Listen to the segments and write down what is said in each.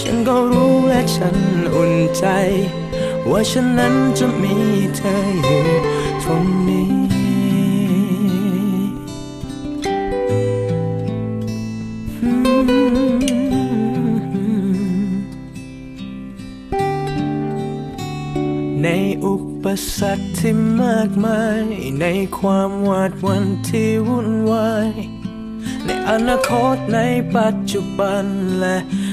ฉันก็รู้และฉันอุ่นใจ ว่าฉันนั้นจะมีเธออยู่ตรงนี้ในอุปสรรคที่มากมาย ในความหวาดวันที่วุ่นวาย ในอนาคตในปัจจุบันและ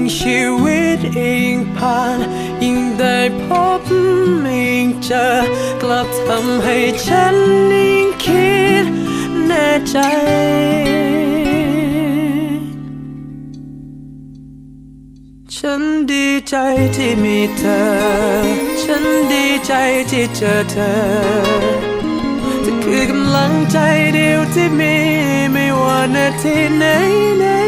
งชีวิตยิ่งผ่าน ยิ่งได้พบยิ่งเจอกลับทำให้ฉันยิ่งคิดแน่ใจฉันดีใจที่มีเธอ ฉันดีใจที่เจอเธอเธอคือกำลังใจเดียวที่มีไม่ว่านาทีไหนไหน